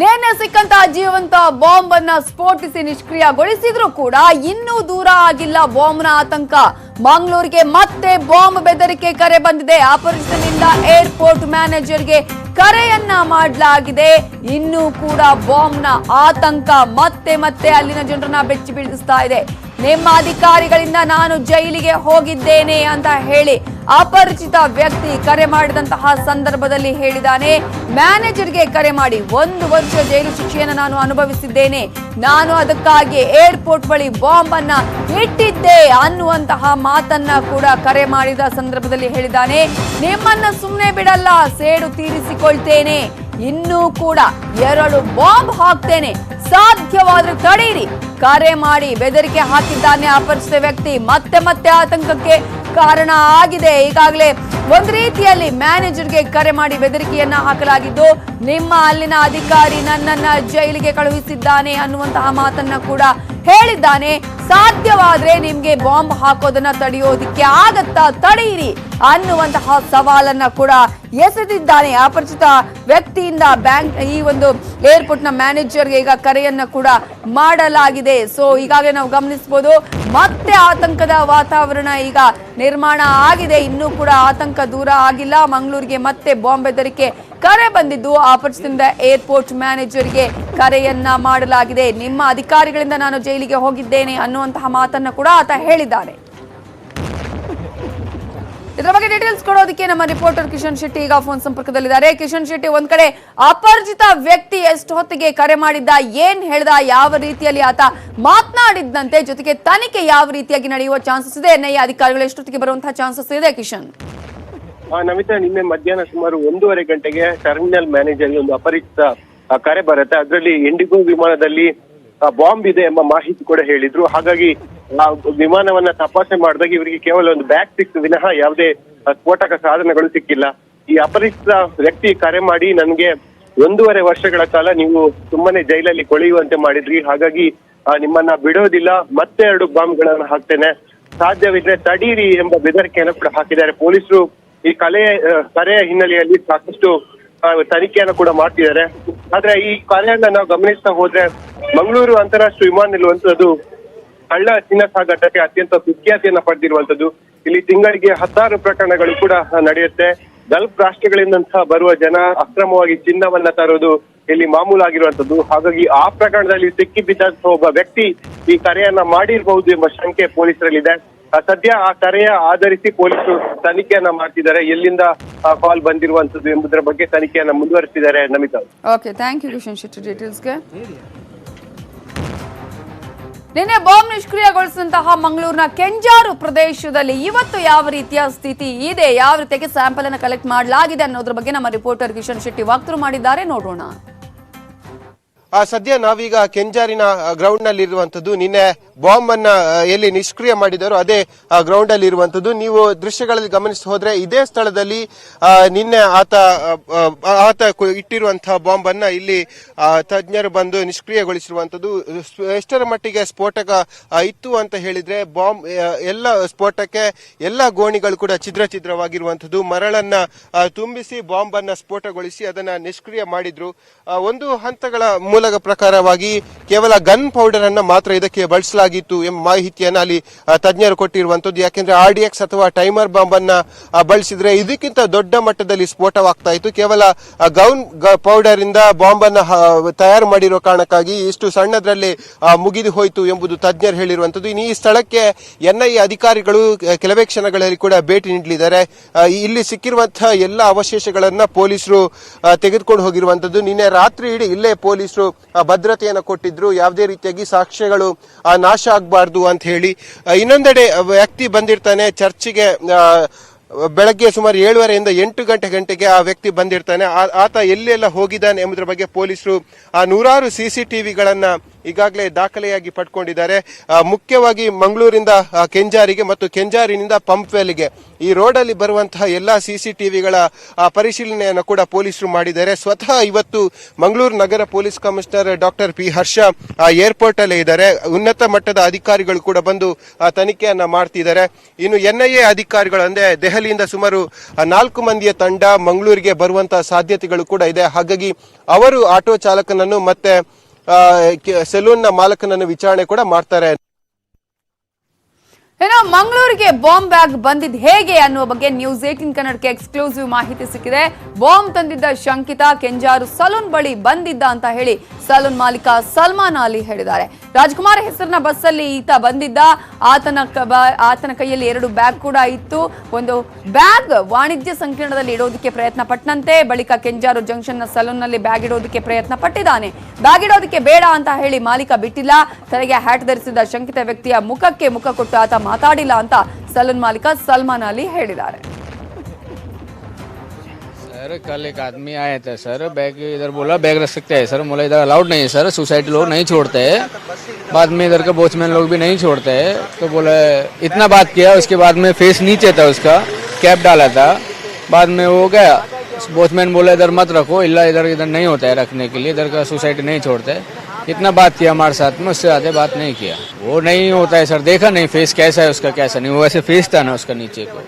ನೇನೆ ಸಿಕ್ಕಂತ ಜೀವಂತ ಬಾಂಬ್ ಅನ್ನ ಸ್ಫೋಟಿಸಿ ನಿಷ್ಕ್ರಿಯಗೊಳಿಸಿದ್ರು ಕೂಡ ಇನ್ನೂ ದೂರ ಆಗಿಲ್ಲ ಬಾಂಬ್ನ ಆತಂಕ. ಮಂಗಳೂರಿಗೆ ಮತ್ತೆ ಬಾಂಬ್ ಬೆದರಿಕೆ ಕರೆ ಬಂದಿದೆ. ಆಪರೇಷನ್ ಇಂದ ಏರ್ಪೋರ್ಟ್ ಮ್ಯಾನೇಜರ್ಗೆ ಕರೆಯನ್ನ ಮಾಡಲಾಗಿದೆ. ಇನ್ನೂ ಕೂಡ ಬಾಂಬ್ನ ಆತಂಕ ಮತ್ತೆ ಮತ್ತೆ ಅಲ್ಲಿನ ಜನರನ್ನ ಬೆಚ್ಚಿ ಬೀಳಿಸ್ತಾ ಇದೆ. ನಿಮ್ಮ ಅಧಿಕಾರಿಗಳಿಂದ ನಾನು ಜೈಲಿಗೆ ಹೋಗಿದ್ದೇನೆ ಅಂತ ಹೇಳಿ ಅಪರಿಚಿತ ವ್ಯಕ್ತಿ ಕರೆ ಮಾಡಿದಂತಹ ಸಂದರ್ಭದಲ್ಲಿ ಹೇಳಿದಾನೆ ಮ್ಯಾನೇಜರ್ಗೆ ಕರೆ ಮಾಡಿ ಒಂದು ವರ್ಷ ಜೈಲು ಶಿಕ್ಷೆಯನ್ನು ನಾನು ಅನುಭವಿಸಿದ್ದೇನೆ. ನಾನು ಅದಕ್ಕಾಗಿ ಏರ್ಪೋರ್ಟ್ ಬಳಿ ಬಾಂಬ್ ಅನ್ನ ಇಟ್ಟಿದ್ದೆ ಅನ್ನುವಂತಹ ಮಾತನ್ನ ಕೂಡ ಕರೆ ಮಾಡಿದ ಸಂದರ್ಭದಲ್ಲಿ ಹೇಳಿದ್ದಾನೆ. ನಿಮ್ಮನ್ನ ಸುಮ್ಮನೆ ಬಿಡಲ್ಲ, ಸೇಡು ತೀರಿಸಿಕೊಳ್ತೇನೆ. ಇನ್ನೂ ಕೂಡ ಎರಡು ಬಾಂಬ್ ಹಾಕ್ತೇನೆ. ಸಾಧ್ಯವಾದ್ರೆ ತಡೆಯಿರಿ ಕರೆ ಮಾಡಿ ಬೆದರಿಕೆ ಹಾಕಿದ್ದಾನೆ ಅಪರಿಚಿತ ವ್ಯಕ್ತಿ. ಮತ್ತೆ ಮತ್ತೆ ಆತಂಕಕ್ಕೆ ಕಾರಣ ಆಗಿದೆ. ಈಗಾಗಲೇ ಒಂದು ರೀತಿಯಲ್ಲಿ ಮ್ಯಾನೇಜರ್ಗೆ ಕರೆ ಮಾಡಿ ಬೆದರಿಕೆಯನ್ನ ಹಾಕಲಾಗಿದ್ದು, ನಿಮ್ಮ ಅಲ್ಲಿನ ಅಧಿಕಾರಿ ನನ್ನನ್ನ ಜೈಲಿಗೆ ಕಳುಹಿಸಿದ್ದಾನೆ ಅನ್ನುವಂತಹ ಮಾತನ್ನ ಕೂಡ ಹೇಳಿದ್ದಾನೆ, ಸಾಧ್ಯವಾದ್ರೆ ನಿಮ್ಗೆ ಬಾಂಬ್ ಹಾಕೋದನ್ನ ತಡೆಯೋದಿಕ್ಕೆ ಆಗತ್ತಾ ತಡೆಯಿರಿ ಅನ್ನುವಂತಹ ಸವಾಲನ್ನ ಕೂಡ ಎಸೆದಿದ್ದಾನೆ. ಅಪರಿಚಿತ ವ್ಯಕ್ತಿಯಿಂದ ಬ್ಯಾಂಕ್ ಈ ಒಂದು ಏರ್ಪೋರ್ಟ್ನ ಮ್ಯಾನೇಜರ್ಗೆ ಈಗ ಕರೆಯನ್ನ ಕೂಡ ಮಾಡಲಾಗಿದೆ. ಸೊ ಈಗಾಗಲೇ ನಾವು ಗಮನಿಸಬಹುದು, ಮತ್ತೆ ಆತಂಕದ ವಾತಾವರಣ ಈಗ ನಿರ್ಮಾಣ ಆಗಿದೆ. ಇನ್ನೂ ಕೂಡ ಆತಂಕ ದೂರ ಆಗಿಲ್ಲ. ಮಂಗಳೂರಿಗೆ ಮತ್ತೆ ಬಾಂಬ್ ಬೆದರಿಕೆ ಕರೆ ಬಂದಿದ್ದು ಆಪರ್ಸ್ನಿಂದ ಏರ್ಪೋರ್ಟ್ ಮ್ಯಾನೇಜರ್ಗೆ ಕರೆಯನ್ನ ಮಾಡಲಾಗಿದೆ. ನಿಮ್ಮ ಅಧಿಕಾರಿಗಳಿಂದ ನಾನು ಜೈಲಿಗೆ ಹೋಗಿದ್ದೇನೆ ಅನ್ನುವಂತಹ ಮಾತನ್ನ ಕೂಡ ಆತ ಹೇಳಿದ್ದಾರೆ. ಇದರ ಬಗ್ಗೆ ಡೀಟೇಲ್ಸ್ ಕೊಡೋದಕ್ಕೆ ನಮ್ಮ ರಿಪೋರ್ಟರ್ ಕಿಶನ್ ಶೆಟ್ಟಿ ಈಗ ಫೋನ್ ಸಂಪರ್ಕದಲ್ಲಿದ್ದಾರೆ. ಕಿಶನ್ ಶೆಟ್ಟಿ, ಒಂದ್ ಕಡೆ ಅಪರಿಚಿತ ವ್ಯಕ್ತಿ ಎಷ್ಟು ಹೊತ್ತಿಗೆ ಕರೆ ಮಾಡಿದ್ದ, ಏನ್ ಹೇಳ್ದ, ಯಾವ ರೀತಿಯಲ್ಲಿ ಆತ ಮಾತನಾಡಿದ್ದಂತೆ, ಜೊತೆಗೆ ತನಿಖೆ ಯಾವ ರೀತಿಯಾಗಿ ನಡೆಯುವ ಚಾನ್ಸಸ್ ಇದೆ ಎನ್ಐಎ ಅಧಿಕಾರಿಗಳು ಎಷ್ಟೊತ್ತಿಗೆ ಬರುವಂತಹ ಚಾನ್ಸಸ್ ಇದೆ ಕಿಶನ್? ನಮಿತಾ, ನಿನ್ನೆ ಮಧ್ಯಾಹ್ನ ಸುಮಾರು ಒಂದೂವರೆ ಗಂಟೆಗೆ ಟರ್ಮಿನಲ್ ಮ್ಯಾನೇಜರ್ಗೆ ಒಂದು ಅಪರಿಚಿತ ಕರೆ ಬರುತ್ತೆ. ಅದರಲ್ಲಿ ಇಂಡಿಗೋ ವಿಮಾನದಲ್ಲಿ ಬಾಂಬ್ ಇದೆ ಎಂಬ ಮಾಹಿತಿ ಕೂಡ ಹೇಳಿದ್ರು. ಹಾಗಾಗಿ ವಿಮಾನವನ್ನ ತಪಾಸಣೆ ಮಾಡಿದಾಗ ಇವರಿಗೆ ಕೇವಲ ಒಂದು ಬ್ಯಾಗ್ ಸಿಕ್ತು. ವಿನಃ ಯಾವುದೇ ಸ್ಫೋಟಕ ಸಾಧನಗಳು ಸಿಕ್ಕಿಲ್ಲ. ಈ ಅಪರಿಚಿತ ವ್ಯಕ್ತಿ ಕರೆ ಮಾಡಿ, ನನಗೆ ಒಂದೂವರೆ ವರ್ಷಗಳ ಕಾಲ ನೀವು ಸುಮ್ಮನೆ ಜೈಲಲ್ಲಿ ಕೊಳೆಯುವಂತೆ ಮಾಡಿದ್ರಿ. ಹಾಗಾಗಿ ನಿಮ್ಮನ್ನ ಬಿಡೋದಿಲ್ಲ. ಮತ್ತೆ ಎರಡು ಬಾಂಬ್ಗಳನ್ನ ಹಾಕ್ತೇನೆ. ಸಾಧ್ಯವಿದ್ರೆ ತಡೀರಿ ಎಂಬ ಬೆದರಿಕೆಯನ್ನು ಕೂಡ ಹಾಕಿದ್ದಾರೆ. ಪೊಲೀಸರು ಈ ಕಲೆ ಕರೆಯ ಹಿನ್ನೆಲೆಯಲ್ಲಿ ಸಾಕಷ್ಟು ತನಿಖೆಯನ್ನು ಕೂಡ ಮಾಡ್ತಿದ್ದಾರೆ. ಆದ್ರೆ ಈ ಕಾರ್ಯವನ್ನ ನಾವು ಗಮನಿಸ್ತಾ ಹೋದ್ರೆ ಮಂಗಳೂರು ಅಂತಾರಾಷ್ಟ್ರೀಯ ವಿಮಾನ ನಿಲ್ಲುವಂತದ್ದು ಕಳ್ಳ ಚಿನ್ನ ಸಾಗಾಟಕ್ಕೆ ಅತ್ಯಂತ ಸುಖ್ಯಾತಿಯನ್ನ ಪಡೆದಿರುವಂತದ್ದು. ಇಲ್ಲಿ ತಿಂಗಳಿಗೆ ಹತ್ತಾರು ಪ್ರಕರಣಗಳು ಕೂಡ ನಡೆಯುತ್ತೆ. ಗಲ್ಫ್ ರಾಷ್ಟ್ರಗಳಿಂದಂತಹ ಬರುವ ಜನ ಅಕ್ರಮವಾಗಿ ಚಿನ್ನವನ್ನ ತರೋದು ಇಲ್ಲಿ ಮಾಮೂಲಾಗಿರುವಂತದ್ದು. ಹಾಗಾಗಿ ಆ ಪ್ರಕರಣದಲ್ಲಿ ಸಿಕ್ಕಿಬಿದ್ದಂತಹ ಒಬ್ಬ ವ್ಯಕ್ತಿ ಈ ಕರೆಯನ್ನ ಮಾಡಿರಬಹುದು ಎಂಬ ಶಂಕೆ ಪೊಲೀಸರಲ್ಲಿದೆ. ಸದ್ಯ ಆ ಕರೆಯ ಆಧರಿಸಿ ಪೊಲೀಸರು ತನಿಖೆಯನ್ನ ಮಾಡ್ತಿದ್ದಾರೆ. ಎಲ್ಲಿಂದ ಕಾಲ್ ಬಂದಿರುವಂತದ್ದು ಎಂಬುದರ ಬಗ್ಗೆ ತನಿಖೆಯನ್ನ ಮುಂದುವರಿಸಿದ್ದಾರೆ Namita okay thank you Kishan Shetty ಡೀಟೇಲ್ಸ್ಗೆ ನಿನ್ನೆ ಬಾಂಬ್ ನಿಷ್ಕ್ರಿಯಗೊಳಿಸಿದಂತಹ ಮಂಗಳೂರಿನ ಕೆಂಜಾರು ಪ್ರದೇಶದಲ್ಲಿ ಇವತ್ತು ಯಾವ ರೀತಿಯ ಸ್ಥಿತಿ ಇದೆ? ಯಾವ ರೀತಿಯಾಗಿ ಸ್ಯಾಂಪಲ್ ಅನ್ನು ಕಲೆಕ್ಟ್ ಮಾಡಲಾಗಿದೆ ಅನ್ನೋದ್ರ ಬಗ್ಗೆ ನಮ್ಮ ರಿಪೋರ್ಟರ್ ಕಿಶನ್ ಶೆಟ್ಟಿ ವಾಕ್ತರು ಮಾಡಿದ್ದಾರೆ. ನೋಡೋಣ. ಆ ಸದ್ಯ ನಾವೀಗ ಕೆಂಜಾರಿನ ಗ್ರೌಂಡ್ನಲ್ಲಿ ಇರುವಂತದ್ದು ನಿನ್ನೆ ಬಾಂಬ್ ಅನ್ನ ಎಲ್ಲಿ ನಿಷ್ಕ್ರಿಯ ಮಾಡಿದಾರೋ ಅದೇ ಗ್ರೌಂಡ್ ಅಲ್ಲಿ ಇರುವಂತದ್ದು ನೀವು ದೃಶ್ಯಗಳಲ್ಲಿ ಗಮನಿಸಿ ಹೋದ್ರೆ ಇದೇ ಸ್ಥಳದಲ್ಲಿ ನಿನ್ನೆ ಆತ ಆತ ಇಟ್ಟಿರುವಂತಹ ಬಾಂಬ್ ಅನ್ನ ಇಲ್ಲಿ ತಜ್ಞರು ಬಂದು ನಿಷ್ಕ್ರಿಯಗೊಳಿಸಿರುವಂತದ್ದು ಎಷ್ಟರ ಮಟ್ಟಿಗೆ ಸ್ಫೋಟಕ ಇತ್ತು ಅಂತ ಹೇಳಿದ್ರೆ ಬಾಂಬ್ ಎಲ್ಲ ಸ್ಫೋಟಕ್ಕೆ ಎಲ್ಲ ಗೋಣಿಗಳು ಕೂಡ ಛಿದ್ರ ಛಿದ್ರವಾಗಿರುವಂತದ್ದು ಮರಳನ್ನ ತುಂಬಿಸಿ ಬಾಂಬ್ ಅನ್ನ ಸ್ಫೋಟಗೊಳಿಸಿ ಅದನ್ನ ನಿಷ್ಕ್ರಿಯ ಮಾಡಿದ್ರು. ಒಂದು ಹಂತಗಳ ಮೂಲಕ ಪ್ರಕಾರವಾಗಿ ಕೇವಲ ಗನ್ ಪೌಡರ್ ಅನ್ನ ಮಾತ್ರ ಇದಕ್ಕೆ ಬಳಸಲಾಗಿತ್ತು ಎಂಬ ಮಾಹಿತಿಯನ್ನು ಅಲ್ಲಿ ತಜ್ಞರು ಕೊಟ್ಟಿರುವಂತದ್ದು ಯಾಕೆಂದ್ರೆ ಆರ್ ಡಿ ಎಕ್ಸ್ ಅಥವಾ ಟೈಮರ್ ಬಾಂಬ್ ಅನ್ನ ಬಳಸಿದ್ರೆ ಇದಕ್ಕಿಂತ ದೊಡ್ಡ ಮಟ್ಟದಲ್ಲಿ ಸ್ಫೋಟವಾಗ್ತಾ ಇತ್ತು. ಕೇವಲ ಗೌನ್ ಪೌಡರ್ ಇಂದ ಬಾಂಬ್ ಅನ್ನ ತಯಾರು ಮಾಡಿರೋ ಕಾರಣಕ್ಕಾಗಿ ಇಷ್ಟು ಸಣ್ಣದ್ರಲ್ಲಿ ಮುಗಿದು ಹೋಯಿತು ಎಂಬುದು ತಜ್ಞರು ಹೇಳಿರುವಂತದ್ದು ಇನ್ನು ಈ ಸ್ಥಳಕ್ಕೆ ಎನ್ಐಎ ಅಧಿಕಾರಿಗಳು ಕೆಲವೇ ಕ್ಷಣಗಳಲ್ಲಿ ಕೂಡ ಭೇಟಿ ನೀಡಲಿದ್ದಾರೆ. ಇಲ್ಲಿ ಸಿಕ್ಕಿರುವಂತಹ ಎಲ್ಲ ಅವಶೇಷಗಳನ್ನ ಪೊಲೀಸರು ತೆಗೆದುಕೊಂಡು ಹೋಗಿರುವಂತದ್ದು ನಿನ್ನೆ ರಾತ್ರಿ ಇಡೀ ಇಲ್ಲೇ ಪೊಲೀಸರು ಭದ್ರತೆಯನ್ನು ಕೊಟ್ಟಿದ್ರು. ಯಾವುದೇ ರೀತಿಯಾಗಿ ಸಾಕ್ಷ್ಯಗಳು ನಾಶ ಆಗಬಾರ್ದು ಅಂತ ಹೇಳಿ ಇನ್ನೊಂದೆಡೆ ವ್ಯಕ್ತಿ ಬಂದಿರ್ತಾನೆ, ಚರ್ಚಿಗೆ ಬೆಳಗ್ಗೆ ಸುಮಾರು ಏಳುವರೆಯಿಂದ ಎಂಟು ಗಂಟೆ ಗಂಟೆಗೆ ಆ ವ್ಯಕ್ತಿ ಬಂದಿರ್ತಾನೆ. ಆತ ಎಲ್ಲೆಲ್ಲ ಹೋಗಿದ್ದಾನೆ ಎಂಬುದರ ಬಗ್ಗೆ ಪೊಲೀಸರು ಆ ನೂರಾರು ಸಿಸಿ ಟಿವಿಗಳನ್ನ ಈಗಾಗಲೇ ದಾಖಲೆಯಾಗಿ ಪಡ್ಕೊಂಡಿದ್ದಾರೆ. ಮುಖ್ಯವಾಗಿ ಮಂಗಳೂರಿಂದ ಕೆಂಜಾರಿಗೆ ಮತ್ತು ಕೆಂಜಾರಿನಿಂದ ಪಂಪ್ವೆಲ್ಗೆ. ಈ ರೋಡಲ್ಲಿ ಬರುವಂತಹ ಎಲ್ಲಾ ಸಿಸಿ ಟಿವಿಗಳ ಪರಿಶೀಲನೆಯನ್ನು ಕೂಡ ಪೊಲೀಸರು ಮಾಡಿದ್ದಾರೆ. ಸ್ವತಃ ಇವತ್ತು ಮಂಗಳೂರು ನಗರ police commissioner doctor P Harsha airport ಅಲ್ಲೇ ಇದ್ದಾರೆ. ಉನ್ನತ ಮಟ್ಟದ ಅಧಿಕಾರಿಗಳು ಕೂಡ ಬಂದು ತನಿಖೆಯನ್ನ ಮಾಡ್ತಿದ್ದಾರೆ. ಇನ್ನು ಎನ್ಐಎ ಅಧಿಕಾರಿಗಳು ಅಂದ್ರೆ ದೆಹಲಿಯಿಂದ ಸುಮಾರು ನಾಲ್ಕು ಮಂದಿಯ ತಂಡ ಮಂಗಳೂರಿಗೆ ಬರುವಂತಹ ಸಾಧ್ಯತೆಗಳು ಕೂಡ ಇದೆ. ಹಾಗಾಗಿ ಅವರು ಆಟೋ ಚಾಲಕನನ್ನು ಮತ್ತೆ ಆ, ನ ಮಾಲಕನನ್ನು ವಿಚಾರಣೆ ಕೂಡ ಮಾಡ್ತಾರೆ. ಏನೋ ಮಂಗಳೂರಿಗೆ ಬಾಂಬ್ ಬ್ಯಾಗ್ ಬಂದಿದ್ ಹೇಗೆ ಅನ್ನುವ ಬಗ್ಗೆ ನ್ಯೂಸ್ ಏಟಿನ್ ಕನ್ನಡಕ್ಕೆ ಎಕ್ಸ್ಕ್ಲೂಸಿವ್ ಮಾಹಿತಿ ಸಿಕ್ಕಿದೆ. ಬಾಂಬ್ ತಂದಿದ್ದ ಶಂಕಿತ ಕೆಂಜಾರು ಸಲೂನ್ ಬಳಿ ಬಂದಿದ್ದ ಅಂತ ಹೇಳಿ ಸಲೂನ್ ಮಾಲೀಕ ಸಲ್ಮಾನ್ ಅಲಿ ಹೇಳಿದ್ದಾರೆ. ರಾಜ್ಕುಮಾರ್ ಹೆಸರಿನ ಬಸ್ಸಲ್ಲಿ ಈತ ಬಂದಿದ್ದ. ಆತನ ಆತನ ಕೈಯಲ್ಲಿ ಎರಡು ಬ್ಯಾಗ್ ಕೂಡ ಇತ್ತು. ಒಂದು ಬ್ಯಾಗ್ ವಾಣಿಜ್ಯ ಸಂಕೀರ್ಣದಲ್ಲಿ ಇಡೋದಕ್ಕೆ ಪ್ರಯತ್ನ ಪಟ್ಟನಂತೆ ಬಳಿಕ ಕೆಂಜಾರು ಜಂಕ್ಷನ್ನ ಸಲೂನ್ನಲ್ಲಿ ಬ್ಯಾಗ್ ಇಡೋದಕ್ಕೆ ಪ್ರಯತ್ನ ಪಟ್ಟಿದ್ದಾನೆ. ಬ್ಯಾಗ್ ಇಡೋದಕ್ಕೆ ಬೇಡ ಅಂತ ಹೇಳಿ ಮಾಲೀಕ ಬಿಟ್ಟಿಲ್ಲ. ತಲೆಗೆ ಹ್ಯಾಟ್ ಧರಿಸಿದ ಶಂಕಿತ ವ್ಯಕ್ತಿಯ ಮುಖಕ್ಕೆ ಮುಖ ಕೊಟ್ಟು ಆತ ಮಾತಾಡಿಲ್ಲ ಅಂತ ಸಲೂನ್ ಮಾಲೀಕ ಸಲ್ಮಾನ್ ಅಲಿ ಹೇಳಿದ್ದಾರೆ सर कल एक आदमी आया था सर बैग इधर बोला बैग रख सकते हैं सर बोला इधर अलाउड नहीं है सर सोसाइटी लोग नहीं छोड़ते हैं बाद में इधर का वॉचमैन लोग भी नहीं छोड़ते हैं तो बोले इतना बात किया उसके बाद में फेस नीचे था उसका कैप डाला था बाद में वो गया वॉचमैन बोला इधर मत रखो इला इधर इधर नहीं होता है रखने के लिए इधर का सोसाइटी नहीं छोड़ते इतना बात किया हमारे साथ में, उससे ज़्यादा बात नहीं किया। वो नहीं होता है, सर, देखा नहीं फेस कैसा है उसका, कैसा नहीं, वो वैसे फेस था ना उसका नीचे को।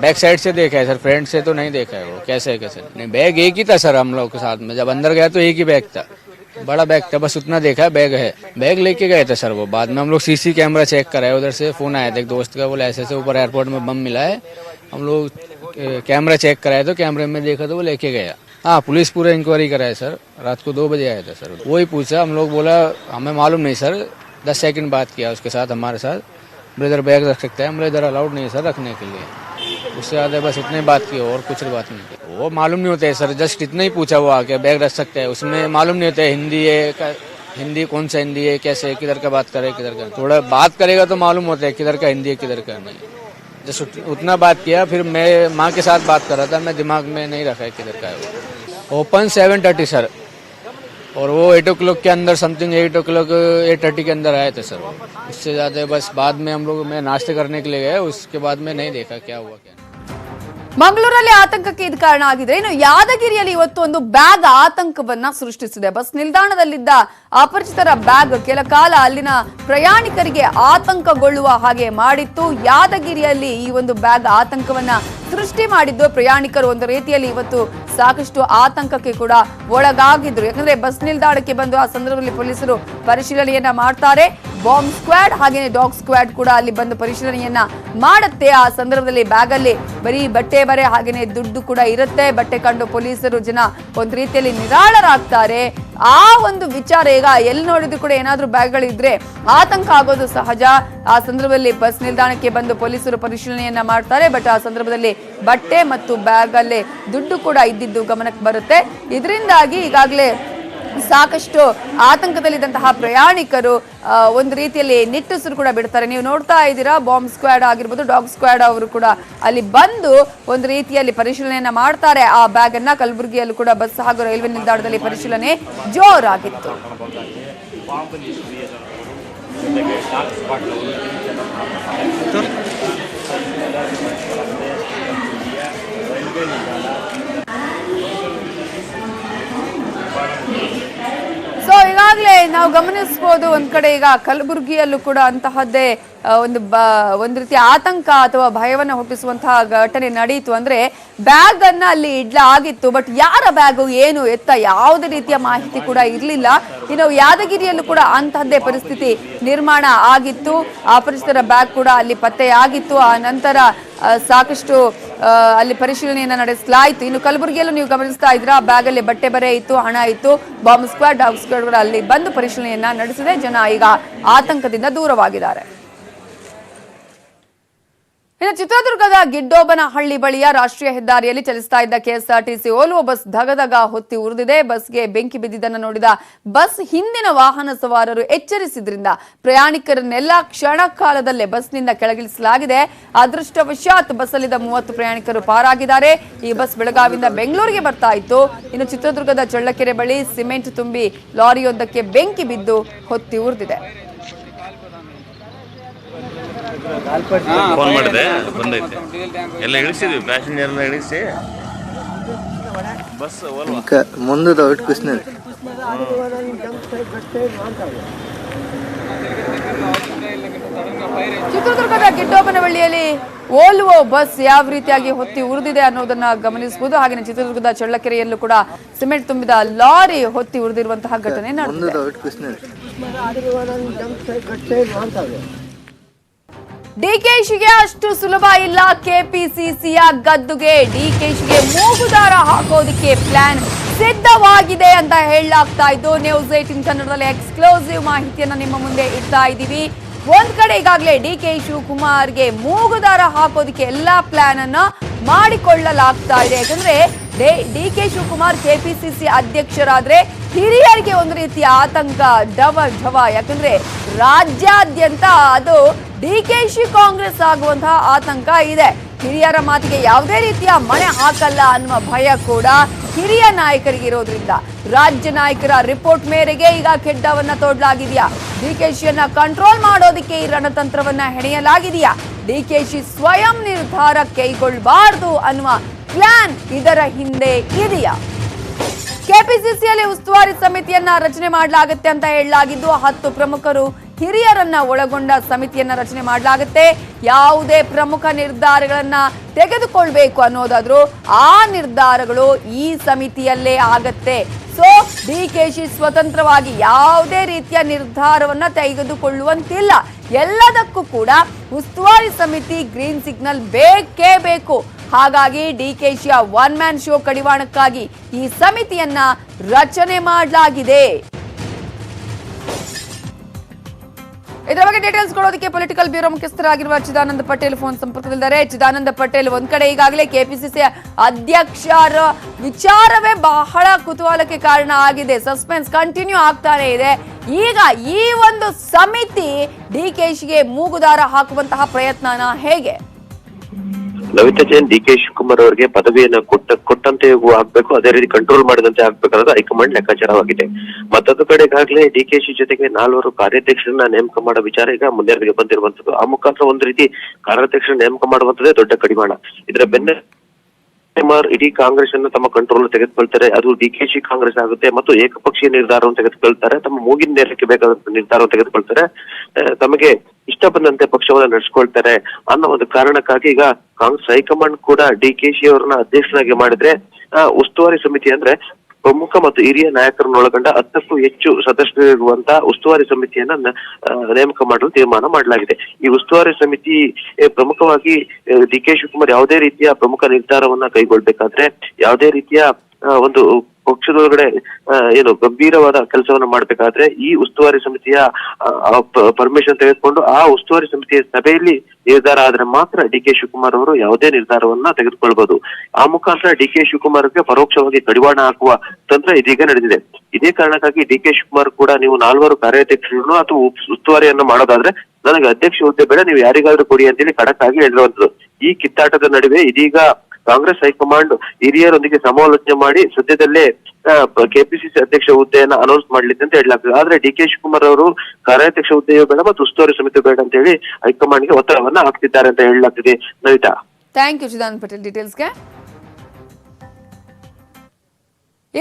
बैक साइड से देखा है, सर फ्रंट से तो नहीं देखा है वो, कैसे है, कैसे नहीं बैग एक ही था, सर, हम लोग के साथ में, जब अंदर गया तो एक ही बैग था। बड़ा बैग था, बस उतना देखा है बैग है। बैग लेके गए थे, सर, वो, बाद में हम लोग सीसी कैमरा चेक कराए उधर से फ़ोन आया था, एक दोस्त का, बोले ऐसे ऐसे ऊपर एयरपोर्ट में बम मिला है। हम लोग कैमरा चेक कराए तो कैमरे में देखा तो वो लेके गया। हाँ पुलिस पूरा इंक्वायरी कराया सर। रात को दो बजे आया था, सर। वही पूछा, हम लोग बोला, हमें मालूम नहीं, सर। दस सेकंड बात किया उसके साथ, हमारे साथ। ब्रदर बैग रख सकते हैं, हम इधर अलाउड नहीं सर, रखने के लिए। उससे ज़्यादा बस उतनी बात की और कुछ बात नहीं की वो मालूम नहीं होता है सर, जस्ट इतना ही पूछा वो आके, बैग रख सकते हैं। उसमें मालूम नहीं होता है हिंदी है हिंदी कौन सा हिंदी है, कैसे, किधर का बात करे, किधर का थोड़ा बात करेगा तो मालूम होता है, किधर का हिंदी है, किधर का नहीं। उत- उतना बात किया, फिर मैं माँ के साथ बात कर रहा था, मैं दिमाग में नहीं रखा है किधर का है वो। ओपन सेवन थर्टी सर और वो एट ओ क्लॉक के अंदर something eight o'clock eight thirty के अंदर आए थे सर उससे ज़्यादा बस बाद में हम लोग, मैं नाश्ते करने के लिए गए उसके बाद में नहीं देखा क्या हुआ, क्या ಮಂಗಳೂರಲ್ಲಿ ಆತಂಕಕ್ಕೆ ಇದು ಕಾರಣ ಆಗಿದೆ. ಇನ್ನು ಯಾದಗಿರಿಯಲ್ಲಿ ಇವತ್ತು ಒಂದು ಬ್ಯಾಗ್ ಆತಂಕವನ್ನ ಸೃಷ್ಟಿಸಿದೆ. ಬಸ್ ನಿಲ್ದಾಣದಲ್ಲಿದ್ದ ಅಪರಿಚಿತರ ಬ್ಯಾಗ್ ಕೆಲ ಕಾಲ ಅಲ್ಲಿನ ಪ್ರಯಾಣಿಕರಿಗೆ ಆತಂಕಗೊಳ್ಳುವ ಹಾಗೆ ಮಾಡಿತ್ತು. ಯಾದಗಿರಿಯಲ್ಲಿ ಈ ಒಂದು ಬ್ಯಾಗ್ ಆತಂಕವನ್ನ ಸೃಷ್ಟಿ ಮಾಡಿದ್ದು ಪ್ರಯಾಣಿಕರು ಒಂದು ರೀತಿಯಲ್ಲಿ ಇವತ್ತು ಸಾಕಷ್ಟು ಆತಂಕಕ್ಕೆ ಕೂಡ ಒಳಗಾಗಿದ್ರು. ಯಾಕಂದ್ರೆ ಬಸ್ ನಿಲ್ದಾಣಕ್ಕೆ ಬಂದು ಆ ಸಂದರ್ಭದಲ್ಲಿ ಪೊಲೀಸರು ಪರಿಶೀಲನೆಯನ್ನ ಮಾಡ್ತಾರೆ. ಬಾಂಬ್ ಸ್ಕ್ವಾಡ್ ಹಾಗೆಯೇ ಡಾಗ್ ಸ್ಕ್ವಾಡ್ ಕೂಡ ಅಲ್ಲಿ ಬಂದು ಪರಿಶೀಲನೆಯನ್ನ ಮಾಡುತ್ತೆ. ಆ ಸಂದರ್ಭದಲ್ಲಿ ಬ್ಯಾಗ್ ಅಲ್ಲಿ ಬರೀ ಬಟ್ಟೆ ಬರೆ ಹಾಗೇನೆ ದುಡ್ಡು ಕೂಡ ಇರುತ್ತೆ. ಬಟ್ಟೆ ಕಂಡು ಪೊಲೀಸರು ಜನ ಒಂದು ರೀತಿಯಲ್ಲಿ ನಿರಾಳರಾಗ್ತಾರೆ. ಆ ಒಂದು ವಿಚಾರ ಈಗ ಎಲ್ಲಿ ನೋಡಿದ್ರು ಕೂಡ ಏನಾದ್ರೂ ಬ್ಯಾಗ್ಗಳಿದ್ರೆ ಆತಂಕ ಆಗೋದು ಸಹಜ. ಆ ಸಂದರ್ಭದಲ್ಲಿ ಬಸ್ ನಿಲ್ದಾಣಕ್ಕೆ ಬಂದು ಪೊಲೀಸರು ಪರಿಶೀಲನೆಯನ್ನ ಮಾಡ್ತಾರೆ. ಬಟ್ ಆ ಸಂದರ್ಭದಲ್ಲಿ ಬಟ್ಟೆ ಮತ್ತು ಬ್ಯಾಗ್ ಅಲ್ಲಿ ದುಡ್ಡು ಕೂಡ ಇದ್ದಿದ್ದು ಗಮನಕ್ಕೆ ಬರುತ್ತೆ. ಇದರಿಂದಾಗಿ ಈಗಾಗಲೇ ಸಾಕಷ್ಟು ಆತಂಕದಲ್ಲಿದ್ದಂತಹ ಪ್ರಯಾಣಿಕರು ಒಂದು ರೀತಿಯಲ್ಲಿ ನಿಟ್ಟುಸಿರು ಕೂಡ ಬಿಡ್ತಾರೆ. ನೀವು ನೋಡ್ತಾ ಇದ್ದೀರಾ ಬಾಂಬ್ ಸ್ಕ್ವಾಡ್ ಆಗಿರ್ಬೋದು ಡಾಗ್ ಸ್ಕ್ವಾಡ್ ಅವರು ಕೂಡ ಅಲ್ಲಿ ಬಂದು ಒಂದು ರೀತಿಯಲ್ಲಿ ಪರಿಶೀಲನೆಯನ್ನು ಮಾಡ್ತಾರೆ. ಆ ಬ್ಯಾಗ್ ಅನ್ನ ಕಲಬುರಗಿಯಲ್ಲೂ ಕೂಡ ಬಸ್ ಹಾಗೂ ರೈಲ್ವೆ ನಿಲ್ದಾಣದಲ್ಲಿ ಪರಿಶೀಲನೆ ಜೋರಾಗಿತ್ತು. ಸೊ ಈಗಾಗಲೇ ನಾವು ಗಮನಿಸಬಹುದು ಒಂದ್ ಕಡೆ ಈಗ ಕಲಬುರಗಿಯಲ್ಲೂ ಕೂಡ ಅಂತಹದ್ದೇ ಒಂದು ಬ ಒಂದು ರೀತಿ ಆತಂಕ ಅಥವಾ ಭಯವನ್ನ ಹುಟ್ಟಿಸುವಂತಹ ಘಟನೆ ನಡೆಯಿತು ಅಂದ್ರೆ ಬ್ಯಾಗ್ ಅನ್ನ ಅಲ್ಲಿ ಇಡ್ಲಾಗಿತ್ತು ಬಟ್ ಯಾರ ಬ್ಯಾಗು ಏನು ಎತ್ತ ಯಾವುದೇ ರೀತಿಯ ಮಾಹಿತಿ ಕೂಡ ಇರಲಿಲ್ಲ. ಇನ್ನು ಯಾದಗಿರಿಯಲ್ಲೂ ಕೂಡ ಅಂತಹದ್ದೇ ಪರಿಸ್ಥಿತಿ ನಿರ್ಮಾಣ ಆಗಿತ್ತು. ಅಪರಿಚಿತರ ಬ್ಯಾಗ್ ಕೂಡ ಅಲ್ಲಿ ಪತ್ತೆಯಾಗಿತ್ತು. ಆ ನಂತರ ಆ, ಸಾಕಷ್ಟು ಅಲ್ಲಿ ಪರಿಶೀಲನೆಯನ್ನು ನಡೆಸಲಾಯಿತು. ಇನ್ನು ಕಲಬುರಗಿಯಲ್ಲೂ ನೀವು ಗಮನಿಸ್ತಾ ಇದ್ರ ಬ್ಯಾಗ್ ಅಲ್ಲಿ ಬಟ್ಟೆ ಬರೆ ಇತ್ತು, ಹಣ ಇತ್ತು, ಬಾಂಬ್ ಸ್ಕ್ವಾಡ್, ಡಾಗ್ ಸ್ಕ್ವಾಡ್ ಅಲ್ಲಿ ಬಂದು ಪರಿಶೀಲನೆಯನ್ನ ನಡೆಸಿದೆ. ಜನ ಈಗ ಆತಂಕದಿಂದ ದೂರವಾಗಿದ್ದಾರೆ. ಇನ್ನು ಚಿತ್ರದುರ್ಗದ ಗಿಡ್ಡೋಬನಹಳ್ಳಿ ಬಳಿಯ ರಾಷ್ಟ್ರೀಯ ಹೆದ್ದಾರಿಯಲ್ಲಿ ಚಲಿಸ್ತಾ ಇದ್ದ ಕೆಎಸ್ಆರ್ಟಿಸಿ ಓಲ್ವ ಬಸ್ ಧಗಧಗ ಹೊತ್ತಿ ಉರಿದಿದೆ. ಬಸ್ಗೆ ಬೆಂಕಿ ಬಿದ್ದಿದ್ದನ್ನು ನೋಡಿದ ಬಸ್ ಹಿಂದಿನ ವಾಹನ ಸವಾರರು ಎಚ್ಚರಿಸಿದ್ರಿಂದ ಪ್ರಯಾಣಿಕರನ್ನೆಲ್ಲ ಕ್ಷಣ ಕಾಲದಲ್ಲೇ ಬಸ್ನಿಂದ ಕೆಳಗಿಳಿಸಲಾಗಿದೆ. ಅದೃಷ್ಟವಶಾತ್ ಬಸ್ಸಲ್ಲಿದ್ದ ಮೂವತ್ತು ಪ್ರಯಾಣಿಕರು ಪಾರಾಗಿದ್ದಾರೆ. ಈ ಬಸ್ ಬೆಳಗಾವಿಯಿಂದ ಬೆಂಗಳೂರಿಗೆ ಬರ್ತಾ ಇತ್ತು. ಇನ್ನು ಚಿತ್ರದುರ್ಗದ ಚಳ್ಳಕೆರೆ ಬಳಿ ಸಿಮೆಂಟ್ ತುಂಬಿ ಲಾರಿಯೊಂದಕ್ಕೆ ಬೆಂಕಿ ಬಿದ್ದು ಹೊತ್ತಿ ಉರಿದಿದೆ. ಫೋನ್ ಮಾಡಿದೆ ಬಂದೈತೆ. ಎಲ್ಲ ಇಳಿಸಿದ್ವಿ ಪ್ಯಾಸೆಂಜರ್ ಎಲ್ಲ ಇಳಿಸಿ. ಬಸ್ ಮುಂದೆ ಒಟ್ಟು ಖುಷಿ ಚಿತ್ರದುರ್ಗದ ಗಿಡ್ಡೋಬನಹಳ್ಳಿಯಲ್ಲಿ ಓಲ್ವೋ ಬಸ್ ಯಾವ ರೀತಿಯಾಗಿ ಹೊತ್ತಿ ಉರಿದಿದೆ ಅನ್ನೋದನ್ನ ಗಮನಿಸಬಹುದು. ಹಾಗೆ ಚಿತ್ರದುರ್ಗದ ಚಳ್ಳಕೆರೆಯಲ್ಲೂ ಕೂಡ ಸಿಮೆಂಟ್ ತುಂಬಿದ ಲಾರಿ ಹೊತ್ತಿ ಉರಿದಿರುವಂತಹ ಘಟನೆ ನಡೆದಿದೆ. ಡಿಕೆಶಿಗೆ ಅಷ್ಟು ಸುಲಭ ಇಲ್ಲ. ಕೆಪಿಸಿಸಿಯ ಗದ್ದುಗೆ ಡಿಕೆಶಿಗೆ ಮೂಗುದಾರ ಹಾಕೋದಕ್ಕೆ ಪ್ಲಾನ್ ಸಿದ್ಧವಾಗಿದೆ ಅಂತ ಹೇಳಲಾಗ್ತಾ ಇದ್ದು, ನ್ಯೂಸ್ ಏಟಿನ್ ಕನ್ನಡದಲ್ಲಿ ಎಕ್ಸ್ಕ್ಲೂಸಿವ್ ಮಾಹಿತಿಯನ್ನು ನಿಮ್ಮ ಮುಂದೆ ಇಡ್ತಾ ಇದ್ದೀವಿ. ಒಂದ್ ಕಡೆ ಈಗಾಗಲೇ ಡಿ ಕೆ ಶಿವಕುಮಾರ್ಗೆ ಮೂಗುದಾರ ಹಾಕೋದಕ್ಕೆ ಎಲ್ಲಾ ಪ್ಲಾನ್ ಅನ್ನ ಮಾಡಿಕೊಳ್ಳಲಾಗ್ತಾ ಇದೆ. ಯಾಕಂದ್ರೆ ಡಿ ಕೆ ಶಿವಕುಮಾರ್ ಕೆಪಿಸಿಸಿ ಅಧ್ಯಕ್ಷರಾದ್ರೆ ಹಿರಿಯರಿಗೆ ಒಂದು ರೀತಿಯ ಆತಂಕ, ಡವ ಢವ ಯಾಕಂದ್ರೆ ರಾಜ್ಯಾದ್ಯಂತ ಅದು ಡಿ ಕೆ ಶಿ ಕಾಂಗ್ರೆಸ್ ಆಗುವಂತಹ ಆತಂಕ ಇದೆ. ಹಿರಿಯರ ಮಾತಿಗೆ ಯಾವುದೇ ರೀತಿಯ ಮಣೆ ಹಾಕಲ್ಲ ಅನ್ನುವ ಭಯ ಕೂಡ ಹಿರಿಯ ನಾಯಕರಿಗೆ ಇರೋದ್ರಿಂದ. ರಾಜ್ಯ ನಾಯಕರ ರಿಪೋರ್ಟ್ ಮೇರೆಗೆ ಈಗ ಕೆಡ್ಡವನ್ನ ತೋಡ್ಲಾಗಿದೆಯಾ? ಶಿಯನ್ನ ಕಂಟ್ರೋಲ್ ಮಾಡೋದಕ್ಕೆ ಈ ರಣತಂತ್ರವನ್ನ ಹೆಣೆಯಲಾಗಿದೆಯಾ? ಡಿ ಕೆ ಶಿ ಸ್ವಯಂ ನಿರ್ಧಾರ ಕೈಗೊಳ್ಳಬಾರದು ಅನ್ನುವ ಪ್ಲಾನ್ ಇದರ ಹಿಂದೆ ಇದೆಯಾ? ಕೆಪಿಸಿಸಿಯಲ್ಲಿ ಉಸ್ತುವಾರಿ ಸಮಿತಿಯನ್ನ ರಚನೆ ಮಾಡಲಾಗುತ್ತೆ ಅಂತ ಹೇಳಲಾಗಿದ್ದು ಹತ್ತು ಪ್ರಮುಖರು ಹಿರಿಯರನ್ನ ಒಳಗೊಂಡ ಸಮಿತಿಯನ್ನ ರಚನೆ ಮಾಡಲಾಗುತ್ತೆ. ಯಾವುದೇ ಪ್ರಮುಖ ನಿರ್ಧಾರಗಳನ್ನ ತೆಗೆದುಕೊಳ್ಬೇಕು ಅನ್ನೋದಾದ್ರೂ ಆ ನಿರ್ಧಾರಗಳು ಈ ಸಮಿತಿಯಲ್ಲೇ ಆಗತ್ತೆ. ಸೊ ಡಿ ಶಿ ಸ್ವತಂತ್ರವಾಗಿ ಯಾವುದೇ ರೀತಿಯ ನಿರ್ಧಾರವನ್ನ ತೆಗೆದುಕೊಳ್ಳುವಂತಿಲ್ಲ. ಎಲ್ಲದಕ್ಕೂ ಕೂಡ ಉಸ್ತುವಾರಿ ಸಮಿತಿ ಗ್ರೀನ್ ಸಿಗ್ನಲ್ ಬೇಕೇ ಬೇಕು. ಹಾಗಾಗಿ ಡಿಕೆಶಿಯ ಒನ್ ಮ್ಯಾನ್ ಶೋ ಕಡಿವಾಣಕ್ಕಾಗಿ ಈ ಸಮಿತಿಯನ್ನ ರಚನೆ ಮಾಡಲಾಗಿದೆ. ಇದರ ಬಗ್ಗೆ ಡೀಟೇಲ್ಸ್ ಕೊಡೋದಕ್ಕೆ ಪೊಲಿಟಿಕಲ್ ಬ್ಯೂರೋ ಮುಖ್ಯಸ್ಥರಾಗಿರುವ ಚಿದಾನಂದ ಪಟೇಲ್ ಫೋನ್ ಸಂಪರ್ಕದಲ್ಲಿದ್ದಾರೆ. ಚಿದಾನಂದ ಪಟೇಲ್ ಒಂದ್ ಕಡೆ ಈಗಾಗಲೇ ಕೆಪಿಸಿಸಿ ಅಧ್ಯಕ್ಷರ ವಿಚಾರವೇ ಬಹಳ ಕುತೂಹಲಕ್ಕೆ ಕಾರಣ ಆಗಿದೆ. ಸಸ್ಪೆನ್ಸ್ ಕಂಟಿನ್ಯೂ ಆಗ್ತಾನೆ ಇದೆ. ಈಗ ಈ ಒಂದು ಸಮಿತಿ ಡಿ ಡಿಕೆಶಿಗೆ ಮೂಗುದಾರ ಹಾಕುವಂತಹ ಪ್ರಯತ್ನನ ಹೇಗೆ? ನವಿತಾ ಜೈನ್ ಡಿ ಕೆ ಶಿವಕುಮಾರ್ ಅವರಿಗೆ ಪದವಿಯನ್ನ ಕೊಟ್ಟ ಕೊಟ್ಟಂತೆ ಆಗ್ಬೇಕು, ಅದೇ ರೀತಿ ಕಂಟ್ರೋಲ್ ಮಾಡಿದಂತೆ ಆಗ್ಬೇಕಾದ ಹೈಕಮಾಂಡ್ ಲೆಕ್ಕಾಚಾರವಾಗಿದೆ. ಮತ್ತೊಂದು ಕಡೆ ಈಗಾಗಲೇ ಡಿ ಕೆ ಶಿ ಜೊತೆಗೆ ನಾಲ್ವರು ಕಾರ್ಯಾಧ್ಯಕ್ಷರನ್ನ ನೇಮಕ ಮಾಡೋ ವಿಚಾರ ಈಗ ಮುಂದೆ ಬಂದಿರುವಂತದ್ದು ಆ ಮುಖಾಂತರ ಒಂದು ರೀತಿ ಕಾರ್ಯಾಧ್ಯಕ್ಷರ ನೇಮಕ ಮಾಡುವಂತದ್ದೇ ದೊಡ್ಡ ಕಡಿವಾಣ. ಇದರ ಬೆನ್ನ ಕುಮಾರ್ ಇಡೀ ಕಾಂಗ್ರೆಸ್ ಅನ್ನು ತಮ್ಮ ಕಂಟ್ರೋಲ್ ತೆಗೆದುಕೊಳ್ತಾರೆ. ಅದು ಡಿ ಕೆ ಶಿ ಕಾಂಗ್ರೆಸ್ ಆಗುತ್ತೆ ಮತ್ತು ಏಕಪಕ್ಷೀಯ ನಿರ್ಧಾರವನ್ನು ತೆಗೆದುಕೊಳ್ತಾರೆ. ತಮ್ಮ ಮೂಗಿನ ನೇರಕ್ಕೆ ಬೇಕಾದಂತ ನಿರ್ಧಾರವನ್ನು ತೆಗೆದುಕೊಳ್ತಾರೆ. ತಮಗೆ ಇಷ್ಟ ಬಂದಂತೆ ಪಕ್ಷವನ್ನ ನಡೆಸ್ಕೊಳ್ತಾರೆ ಅನ್ನೋ ಒಂದು ಕಾರಣಕ್ಕಾಗಿ ಈಗ ಕಾಂಗ್ರೆಸ್ ಹೈಕಮಾಂಡ್ ಕೂಡ ಡಿ ಕೆ ಶಿ ಅವರನ್ನ ಅಧ್ಯಕ್ಷನಾಗಿ ಮಾಡಿದ್ರೆ ಉಸ್ತುವಾರಿ ಸಮಿತಿ ಅಂದ್ರೆ ಪ್ರಮುಖ ಮತ್ತು ಹಿರಿಯ ನಾಯಕರನ್ನು ಒಳಗೊಂಡ ಹತ್ತಕ್ಕೂ ಹೆಚ್ಚು ಸದಸ್ಯರಿರುವಂತಹ ಉಸ್ತುವಾರಿ ಸಮಿತಿಯನ್ನ ನೇಮಕ ಮಾಡಲು ತೀರ್ಮಾನ ಮಾಡಲಾಗಿದೆ. ಈ ಉಸ್ತುವಾರಿ ಸಮಿತಿ ಪ್ರಮುಖವಾಗಿ ಡಿ ಕೆ ಶಿವಕುಮಾರ್ ಯಾವುದೇ ರೀತಿಯ ಪ್ರಮುಖ ನಿರ್ಧಾರವನ್ನ ಕೈಗೊಳ್ಬೇಕಾದ್ರೆ, ಯಾವುದೇ ರೀತಿಯ ಒಂದು ಪಕ್ಷದೊಳಗಡೆ ಏನು ಗಂಭೀರವಾದ ಕೆಲಸವನ್ನು ಮಾಡ್ಬೇಕಾದ್ರೆ ಈ ಉಸ್ತುವಾರಿ ಸಮಿತಿಯ ಪರ್ಮಿಷನ್ ತೆಗೆದುಕೊಂಡು ಆ ಉಸ್ತುವಾರಿ ಸಮಿತಿಯ ಸಭೆಯಲ್ಲಿ ನಿರ್ಧಾರ ಆದ್ರೆ ಮಾತ್ರ ಡಿ ಕೆ ಶಿವಕುಮಾರ್ ಅವರು ಯಾವುದೇ ನಿರ್ಧಾರವನ್ನ ತೆಗೆದುಕೊಳ್ಬಹುದು ಆ ಮುಖಾಂತರ ಡಿ ಕೆ ಶಿವಕುಮಾರ್ಗೆ ಪರೋಕ್ಷವಾಗಿ ಕಡಿವಾಣ ಹಾಕುವ ತಂತ್ರ ಇದೀಗ ನಡೆದಿದೆ. ಇದೇ ಕಾರಣಕ್ಕಾಗಿ ಡಿ ಕೆ ಶಿವಕುಮಾರ್ ಕೂಡ ನೀವು ನಾಲ್ವರು ಕಾರ್ಯಾಧ್ಯಕ್ಷರನ್ನು ಅಥವಾ ಉಸ್ತುವಾರಿಯನ್ನು ಮಾಡೋದಾದ್ರೆ ನನಗೆ ಅಧ್ಯಕ್ಷ ಹುದ್ದೆ ಬೇಡ, ನೀವು ಯಾರಿಗಾದ್ರೂ ಕೊಡಿ ಅಂತೇಳಿ ಖಡಕ್ ಆಗಿ ಹೇಳಿರುವಂತದ್ದು. ಈ ಕಿತ್ತಾಟದ ನಡುವೆ ಇದೀಗ ಕಾಂಗ್ರೆಸ್ ಹೈಕಮಾಂಡ್ ಹಿರಿಯರೊಂದಿಗೆ ಸಮಾಲೋಚನೆ ಮಾಡಿ ಸದ್ಯದಲ್ಲೇ ಕೆಪಿಸಿಸಿ ಅಧ್ಯಕ್ಷ ಹುದ್ದೆಯನ್ನ ಅನೌನ್ಸ್ ಮಾಡ್ಲಿಕ್ಕೆ ಅಂತ ಹೇಳಲಾಗ್ತದೆ. ಆದ್ರೆ ಡಿ ಕೆ ಶಿವಕುಮಾರ್ ಅವರು ಕಾರ್ಯಾಧ್ಯಕ್ಷ ಹುದ್ದೆಯೂ ಬೇಡ ಮತ್ತು ಉಸ್ತುವಾರಿ ಸಮಿತಿ ಬೇಡ ಅಂತ ಹೇಳಿ ಹೈಕಮಾಂಡ್ಗೆ ಒತ್ತಡವನ್ನ ಹಾಕ್ತಿದ್ದಾರೆ ಅಂತ ಹೇಳಲಾಗ್ತದೆ. ನವಿತಾ. ಥ್ಯಾಂಕ್ ಯು ಚಿದಾನಂದ ಪಟೇಲ್ ಡೀಟೇಲ್ಸ್ಗೆ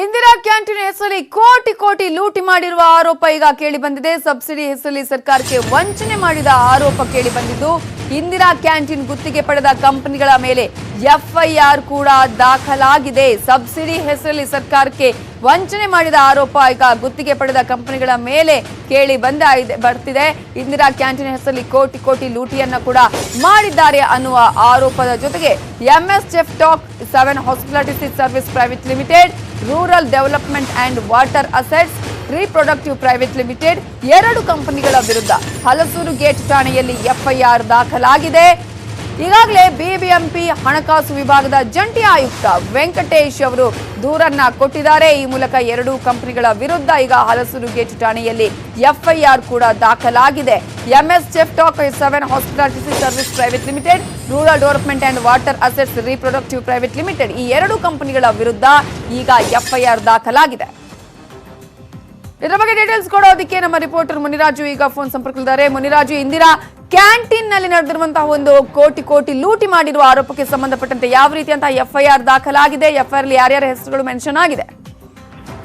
ಇಂದಿರಾ ಕ್ಯಾಂಟೀನ್ ಹೆಸರಲ್ಲಿ ಕೋಟಿ ಕೋಟಿ ಲೂಟಿ ಮಾಡಿರುವ ಆರೋಪ ಈಗ ಕೇಳಿ ಬಂದಿದೆ. ಸಬ್ಸಿಡಿ ಹೆಸರಲ್ಲಿ ಸರ್ಕಾರಕ್ಕೆ ವಂಚನೆ ಮಾಡಿದ ಆರೋಪ ಕೇಳಿ ಬಂದಿದ್ದು. ಇಂದಿರಾ ಕ್ಯಾಂಟೀನ್ ಗುತ್ತಿಗೆ ಪಡೆದ ಕಂಪನಿಗಳ ಮೇಲೆ ಎಫ್ಐಆರ್ ಕೂಡ ದಾಖಲಾಗಿದೆ. ಸಬ್ಸಿಡಿ ಹೆಸರಲ್ಲಿ ಸರ್ಕಾರಕ್ಕೆ ವಂಚನೆ ಮಾಡಿದ ಆರೋಪ ಈಗ ಗುತ್ತಿಗೆ ಪಡೆದ ಕಂಪನಿಗಳ ಮೇಲೆ ಕೇಳಿ ಬಂದಿದೆ ಬರ್ತಿದೆ. ಇಂದಿರಾ ಕ್ಯಾಂಟೀನ್ ಹೆಸರಲ್ಲಿ ಕೋಟಿ ಕೋಟಿ ಲೂಟಿಯನ್ನ ಕೂಡ ಮಾಡಿದ್ದಾರೆ ಅನ್ನುವ ಆರೋಪದ ಜೊತೆಗೆ MSF talk seven hospitality service private limited, rural development and water assets reproductive private limited ಎರಡು ಕಂಪನಿಗಳ ವಿರುದ್ಧ ಹಲಸೂರು ಗೇಟ್ ಠಾಣೆಯಲ್ಲಿ ಎಫ್ಐಆರ್ ದಾಖಲಾಗಿದೆ. ಈಗಾಗಲೇ ಬಿಬಿಎಂಪಿ ಹಣಕಾಸು ವಿಭಾಗದ ಜಂಟಿ ಆಯುಕ್ತ ವೆಂಕಟೇಶ್ ಅವರು ದೂರನ್ನ ಕೊಟ್ಟಿದ್ದಾರೆ. ಈ ಮೂಲಕ ಎರಡೂ ಕಂಪನಿಗಳ ವಿರುದ್ಧ ಈಗ ಹಲಸೂರು ಗೇಟ್ ಠಾಣೆಯಲ್ಲಿ ಎಫ್ಐಆರ್ ಕೂಡ ದಾಖಲಾಗಿದೆ. MS chef talk seven hospitality service private limited rural development and water assets reproductive private limited ಈ ಎರಡು ಕಂಪನಿಗಳ ವಿರುದ್ಧ ಈಗ ಎಫ್ಐಆರ್ ದಾಖಲಾಗಿದೆ. ಇದರ ಬಗ್ಗೆ ಡೀಟೇಲ್ಸ್ ಕೊಡೋದಕ್ಕೆ ನಮ್ಮ ರಿಪೋರ್ಟರ್ ಮುನಿರಾಜು ಈಗ ಫೋನ್ ಸಂಪರ್ಕದಲ್ಲಿದ್ದಾರೆ. ಮುನಿರಾಜು, ಇಂದಿರಾ ಕ್ಯಾಂಟೀನ್ನಲ್ಲಿ ನಡೆದಿರುವಂತಹ ಒಂದು ಕೋಟಿ ಕೋಟಿ ಲೂಟಿ ಮಾಡಿರುವ ಆರೋಪಕ್ಕೆ ಸಂಬಂಧಪಟ್ಟಂತೆ ಯಾವ ರೀತಿಯಂತಹ ಎಫ್ಐಆರ್ ದಾಖಲಾಗಿದೆ? ಎಫ್ಐಆರ್ ಯಾರ್ಯಾರ ಹೆಸರುಗಳು ಮೆನ್ಷನ್ ಆಗಿದೆ?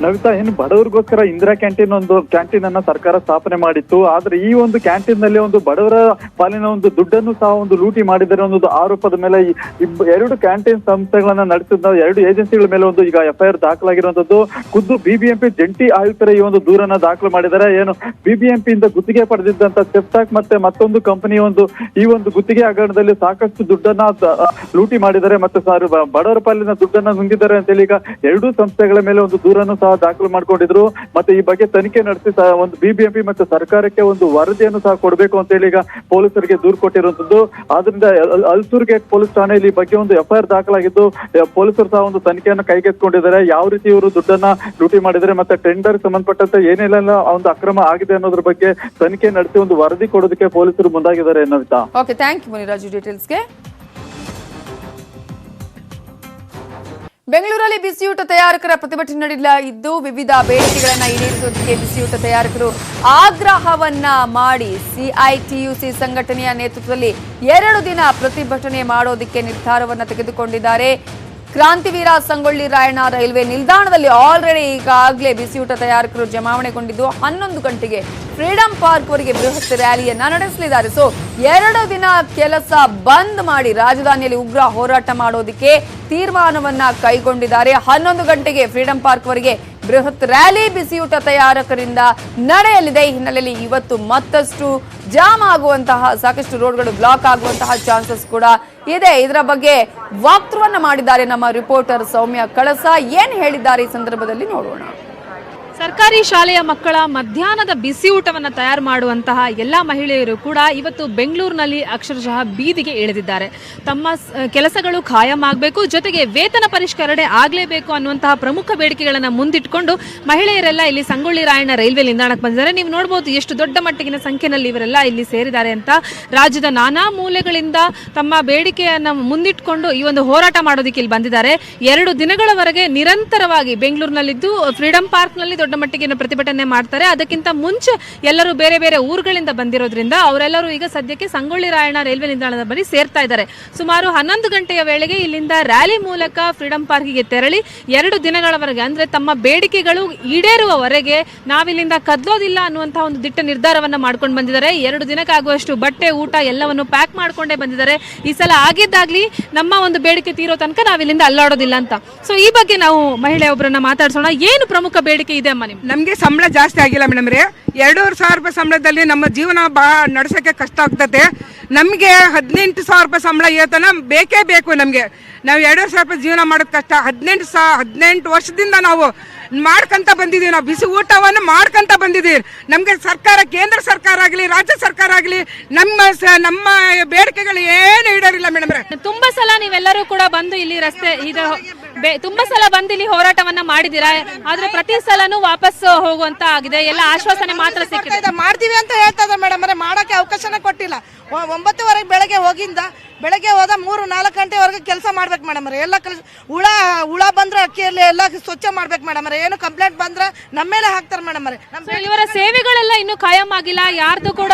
ನವಿತಾ ಏನು ಬಡವರಿಗೋಸ್ಕರ ಇಂದಿರಾ ಕ್ಯಾಂಟೀನ್ ಒಂದು ಕ್ಯಾಂಟೀನ್ ಅನ್ನ ಸರ್ಕಾರ ಸ್ಥಾಪನೆ ಮಾಡಿತ್ತು. ಆದ್ರೆ ಈ ಒಂದು ಕ್ಯಾಂಟೀನ್ನಲ್ಲಿ ಒಂದು ಬಡವರ ಪಾಲಿನ ಒಂದು ದುಡ್ಡನ್ನು ಸಹ ಒಂದು ಲೂಟಿ ಮಾಡಿದರೆ ಒಂದು ಆರೋಪದ ಮೇಲೆ ಎರಡು ಕ್ಯಾಂಟೀನ್ ಸಂಸ್ಥೆಗಳನ್ನ ನಡೆಸಿದ ಎರಡು ಏಜೆನ್ಸಿಗಳ ಮೇಲೆ ಒಂದು ಈಗ ಎಫ್ಐಆರ್ ದಾಖಲಾಗಿರುವಂತದ್ದು. ಖುದ್ದು ಬಿಬಿಎಂಪಿ ಜಂಟಿ ಆಯುಕ್ತರ ಈ ಒಂದು ದೂರನ್ನ ದಾಖಲು ಮಾಡಿದ್ದಾರೆ. ಏನು ಬಿಬಿಎಂಪಿ ಇಂದ ಗುತ್ತಿಗೆ ಪಡೆದಿದ್ದಂತ ಸೆಪ್ಟಾಕ್ ಮತ್ತೆ ಮತ್ತೊಂದು ಕಂಪನಿ ಒಂದು ಈ ಒಂದು ಗುತ್ತಿಗೆ ಹಗರಣದಲ್ಲಿ ಸಾಕಷ್ಟು ದುಡ್ಡನ್ನ ಲೂಟಿ ಮಾಡಿದ್ದಾರೆ. ಮತ್ತೆ ಸಾರು ಬಡವರ ಪಾಲಿನ ದುಡ್ಡನ್ನ ನುಂಗಿದ್ದಾರೆ ಅಂತೇಳಿ ಈಗ ಎರಡೂ ಸಂಸ್ಥೆಗಳ ಮೇಲೆ ಒಂದು ದೂರನ್ನು ಸಹ ದಾಖಲು ಮಾಡ್ಕೊಂಡಿದ್ರು. ಮತ್ತೆ ಈ ಬಗ್ಗೆ ತನಿಖೆ ನಡೆಸಿ ಸಹ ಒಂದು ಬಿಬಿಎಂಪಿ ಮತ್ತೆ ಸರ್ಕಾರಕ್ಕೆ ಒಂದು ವರದಿಯನ್ನು ಸಹ ಕೊಡಬೇಕು ಅಂತೇಳಿ ಈಗ ಪೊಲೀಸರಿಗೆ ದೂರು ಕೊಟ್ಟಿರುವಂತದ್ದು ಆದ್ರಿಂದ ಅಲ್- ಅಲ್ಸೂರ್ ಗೇಟ್ ಪೊಲೀಸ್ ಠಾಣೆಯಲ್ಲಿ ಈ ಬಗ್ಗೆ ಒಂದು ಎಫ್ಐಆರ್ ದಾಖಲಾಗಿದ್ದು ಪೊಲೀಸರು ಸಹ ಒಂದು ತನಿಖೆಯನ್ನು ಕೈಗೆತ್ತಿಕೊಂಡಿದ್ದಾರೆ. ಯಾವ ರೀತಿ ಇವರು ದುಡ್ಡನ್ನ ಲೂಟಿ ಮಾಡಿದರೆ ಮತ್ತೆ ಟೆಂಡರ್ ಸಂಬಂಧಪಟ್ಟಂತೆ ಏನೆಲ್ಲ ಒಂದು ಅಕ್ರಮ ಆಗಿದೆ ಅನ್ನೋದ್ರ ಬಗ್ಗೆ ತನಿಖೆ ನಡೆಸಿ ಒಂದು ವರದಿ ಕೊಡೋದಕ್ಕೆ ಪೊಲೀಸರು ಮುಂದಾಗಿದ್ದಾರೆ Navita okay thank you Muniraju ಡೀಟೇಲ್ಸ್ಗೆ ಬೆಂಗಳೂರಲ್ಲಿ ಬಿಸಿಯೂಟ ತಯಾರಕರ ಪ್ರತಿಭಟನೆ ನಡೆಯಲ್ಲ ಇದ್ದು ವಿವಿಧ ಬೇಡಿಕೆಗಳನ್ನು ಈಡೇರಿಸುವುದಕ್ಕೆ ಬಿಸಿಯೂಟ ತಯಾರಕರು ಆಗ್ರಹವನ್ನ ಮಾಡಿ ಸಿಐಟಿಯುಸಿ ಸಂಘಟನೆಯ ನೇತೃತ್ವದಲ್ಲಿ ಎರಡು ದಿನ ಪ್ರತಿಭಟನೆ ಮಾಡೋದಕ್ಕೆ ನಿರ್ಧಾರವನ್ನು ತೆಗೆದುಕೊಂಡಿದ್ದಾರೆ. ಕ್ರಾಂತಿವೀರ ಸಂಗೊಳ್ಳಿ ರಾಯಣ್ಣ ರೈಲ್ವೆ ನಿಲ್ದಾಣದಲ್ಲಿ ಆಲ್ರೆಡಿ ಈಗಾಗಲೇ ಬಿಸಿಯೂಟ ತಯಾರಕರು ಜಮಾವಣೆಗೊಂಡಿದ್ದು ಹನ್ನೊಂದು ಗಂಟೆಗೆ ಫ್ರೀಡಂ ಪಾರ್ಕ್ ವರೆಗೆ ಬೃಹತ್ ರ್ಯಾಲಿಯನ್ನ ನಡೆಸಲಿದ್ದಾರೆ. ಸೊ ಎರಡು ದಿನ ಕೆಲಸ ಬಂದ್ ಮಾಡಿ ರಾಜಧಾನಿಯಲ್ಲಿ ಉಗ್ರ ಹೋರಾಟ ಮಾಡೋದಕ್ಕೆ ತೀರ್ಮಾನವನ್ನ ಕೈಗೊಂಡಿದ್ದಾರೆ. ಹನ್ನೊಂದು ಗಂಟೆಗೆ ಫ್ರೀಡಂ ಪಾರ್ಕ್ ವರೆಗೆ ಬೃಹತ್ ರ್ಯಾಲಿ ಬಿಸಿಯೂಟ ತಯಾರಕರಿಂದ ನಡೆಯಲಿದೆ. ಈ ಹಿನ್ನೆಲೆಯಲ್ಲಿ ಇವತ್ತು ಮತ್ತಷ್ಟು ಜಾಮ್ ಆಗುವಂತಹ ಸಾಕಷ್ಟು ರೋಡ್ಗಳು ಬ್ಲಾಕ್ ಆಗುವಂತಹ ಚಾನ್ಸಸ್ ಕೂಡ ಇದೆ. ಇದರ ಬಗ್ಗೆ ವಾಕ್ತೃವನ್ನ ಮಾಡಿದ್ದಾರೆ ನಮ್ಮ ರಿಪೋರ್ಟರ್ ಸೌಮ್ಯ ಕಳಸ. ಏನ್ ಹೇಳಿದ್ದಾರೆ ಈ ಸಂದರ್ಭದಲ್ಲಿ ನೋಡೋಣ. ಸರ್ಕಾರಿ ಶಾಲೆಯ ಮಕ್ಕಳ ಮಧ್ಯಾಹ್ನದ ಬಿಸಿ ಊಟವನ್ನು ತಯಾರು ಮಾಡುವಂತಹ ಎಲ್ಲ ಮಹಿಳೆಯರು ಕೂಡ ಇವತ್ತು ಬೆಂಗಳೂರಿನಲ್ಲಿ ಅಕ್ಷರಶಃ ಬೀದಿಗೆ ಇಳಿದಿದ್ದಾರೆ. ತಮ್ಮ ಕೆಲಸಗಳು ಖಾಯಂ ಆಗಬೇಕು, ಜೊತೆಗೆ ವೇತನ ಪರಿಷ್ಕರಣೆ ಆಗಲೇಬೇಕು ಅನ್ನುವಂತಹ ಪ್ರಮುಖ ಬೇಡಿಕೆಗಳನ್ನು ಮುಂದಿಟ್ಟುಕೊಂಡು ಮಹಿಳೆಯರೆಲ್ಲ ಇಲ್ಲಿ ಸಂಗೊಳ್ಳಿ ರಾಯಣ್ಣ ರೈಲ್ವೆ ನಿಲ್ದಾಣಕ್ಕೆ ಬಂದಿದ್ದಾರೆ. ನೀವು ನೋಡಬಹುದು ಎಷ್ಟು ದೊಡ್ಡ ಮಟ್ಟಿಗಿನ ಸಂಖ್ಯೆಯಲ್ಲಿ ಇವರೆಲ್ಲ ಇಲ್ಲಿ ಸೇರಿದ್ದಾರೆ ಅಂತ ರಾಜ್ಯದ ನಾನಾ ಮೂಲೆಗಳಿಂದ ತಮ್ಮ ಬೇಡಿಕೆಯನ್ನು ಮುಂದಿಟ್ಟುಕೊಂಡು ಈ ಒಂದು ಹೋರಾಟ ಮಾಡೋದಕ್ಕೆ ಇಲ್ಲಿ ಬಂದಿದ್ದಾರೆ. ಎರಡು ದಿನಗಳವರೆಗೆ ನಿರಂತರವಾಗಿ ಬೆಂಗಳೂರಿನಲ್ಲಿದ್ದು, ಫ್ರೀಡಂ ಪಾರ್ಕ್ನಲ್ಲಿ ದೊಡ್ಡ ಮಟ್ಟಿಗಿನ ಪ್ರತಿಭಟನೆ ಮಾಡ್ತಾರೆ. ಅದಕ್ಕಿಂತ ಮುಂಚೆ ಎಲ್ಲರೂ ಬೇರೆ ಬೇರೆ ಊರುಗಳಿಂದ ಬಂದಿರೋದ್ರಿಂದ ಅವರೆಲ್ಲರೂ ಈಗ ಸದ್ಯಕ್ಕೆ ಸಂಗೊಳ್ಳಿ ರಾಯಣ್ಣ ರೈಲ್ವೆ ನಿಲ್ದಾಣದ ಬಳಿ ಸೇರ್ತಾ ಇದ್ದಾರೆ. ಸುಮಾರು ಹನ್ನೊಂದು ಗಂಟೆಯ ವೇಳೆಗೆ ಇಲ್ಲಿಂದ ರ್ಯಾಲಿ ಮೂಲಕ ಫ್ರೀಡಂ ಪಾರ್ಕಿಗೆ ತೆರಳಿ ಎರಡು ದಿನಗಳವರೆಗೆ ಅಂದ್ರೆ ತಮ್ಮ ಬೇಡಿಕೆಗಳು ಈಡೇರುವವರೆಗೆ ನಾವಿಲ್ಲಿಂದ ಕದ್ಲೋದಿಲ್ಲ ಅನ್ನುವಂತಹ ಒಂದು ದಿಟ್ಟ ನಿರ್ಧಾರವನ್ನ ಮಾಡ್ಕೊಂಡು ಬಂದಿದ್ದಾರೆ. ಎರಡು ದಿನಕ್ಕಾಗುವಷ್ಟು ಬಟ್ಟೆ, ಊಟ ಎಲ್ಲವನ್ನು ಪ್ಯಾಕ್ ಮಾಡ್ಕೊಂಡೇ ಬಂದಿದ್ದಾರೆ. ಈ ಸಲ ಆಗಿದ್ದಾಗ್ಲಿ ನಮ್ಮ ಒಂದು ಬೇಡಿಕೆ ತೀರೋ ತನಕ ನಾವಿಲ್ಲಿಂದ ಅಲ್ಲಾಡೋದಿಲ್ಲ ಅಂತ. ಸೊ ಈ ಬಗ್ಗೆ ನಾವು ಮಹಿಳೆ ಒಬ್ಬರನ್ನ ಮಾತಾಡ್ಸೋಣ. ಏನು ಪ್ರಮುಖ ಬೇಡಿಕೆ ಇದೆ? ನಿಮ್ಗೆ? ನಮಗೆ ಸಂಬಳ ಜಾಸ್ತಿ ಆಗಿಲ್ಲ ಮೇಡಮ್ ರೀ. ಎರಡೂವರೆ ಸಾವಿರ ರೂಪಾಯಿ ಸಂಬಳದಲ್ಲಿ ನಮ್ಮ ಜೀವನ ಬಾ ನಡೆಸೋಕ್ಕೆ ಕಷ್ಟ ಆಗ್ತದೆ ನಮಗೆ ಹದಿನೆಂಟು ಸಾವಿರ ರೂಪಾಯಿ ಸಂಬಳ ಏತನ ಬೇಕೇ ಬೇಕು ನಮಗೆ. ನಾವು ಎರಡೂವರೆ ಸಾವಿರ ರೂಪಾಯಿ ಜೀವನ ಮಾಡೋದು ಕಷ್ಟ. ಹದಿನೆಂಟು ಸಾ ಹದಿನೆಂಟು ವರ್ಷದಿಂದ ನಾವು ಮಾಡ್ಕೊಂತ ಬಂದಿದ್ದೀವಿ ನಾವು ಬಿಸಿ ಊಟವನ್ನು ಮಾಡ್ಕೊಂತ ಬಂದಿದ್ದೀವಿ ನಮಗೆ ಸರ್ಕಾರ ಕೇಂದ್ರ ಸರ್ಕಾರ ಆಗಲಿ ರಾಜ್ಯ ಸರ್ಕಾರ ಆಗಲಿ ನಮ್ಮ ಸ- ನಮ್ಮ ಬೇಡಿಕೆಗಳು ಏನು ಈಡೇರಿಲ್ಲ ಮೇಡಮ್ ರೇ. ತುಂಬಾ ಸಲ ನೀವೆಲ್ಲರೂ ಕೂಡ ಬಂದು ಇಲ್ಲಿ ರಸ್ತೆ ಇದು ತುಂಬಾ ಸಲ ಬಂದು ಇಲ್ಲಿ ಹೋರಾಟವನ್ನ ಮಾಡಿದಿರಾ ಆದ್ರೆ ಪ್ರತಿ ಸಲನೂ ವಾಪಸ್ ಹೋಗುವಂತ ಆಗಿದೆ. ಎಲ್ಲ ಆಶ್ವಾಸನೆ ಮಾತ್ರ ಸಿಕ್ಕಿದೆ. ಮಾಡ್ತೀವಿ ಅಂತ ಹೇಳ್ತದ ಮೇಡಮ್. ಅಂದ್ರೆ ಮಾಡಕ್ಕೆ ಅವಕಾಶನ ಕೊಟ್ಟಿಲ್ಲ. ಒಂಬತ್ತುವರೆಗೆ ಬೆಳಗ್ಗೆ ಹೋಗಿಂದ ಬೆಳಗ್ಗೆ ಹೋದ ಮೂರು ನಾಲ್ಕು ಗಂಟೆವರೆಗೆ ಕೆಲಸ ಮಾಡ್ಬೇಕು ಮೇಡಮ್ ಅವರೇ. ಎಲ್ಲ ಕೆಲಸ ಹುಳ ಹುಳ ಬಂದ್ರೆ ಅಕ್ಕಿಯಲ್ಲಿ ಎಲ್ಲ ಸ್ವಚ್ಛ ಮಾಡ್ಬೇಕು ಮೇಡಮ್ ಅವ್ರೆ. ಏನು ಕಂಪ್ಲೇಂಟ್ ಬಂದ್ರೆ ನಮ್ಮ ಮೇಲೆ ಹಾಕ್ತಾರೆ ಮೇಡಮ್ ಅವರೇ. ನಮ್ಮ ಇವರ ಸೇವೆಗಳೆಲ್ಲ ಇನ್ನೂ ಖಾಯಂ ಆಗಿಲ್ಲ. ಯಾರ್ದು ಕೂಡ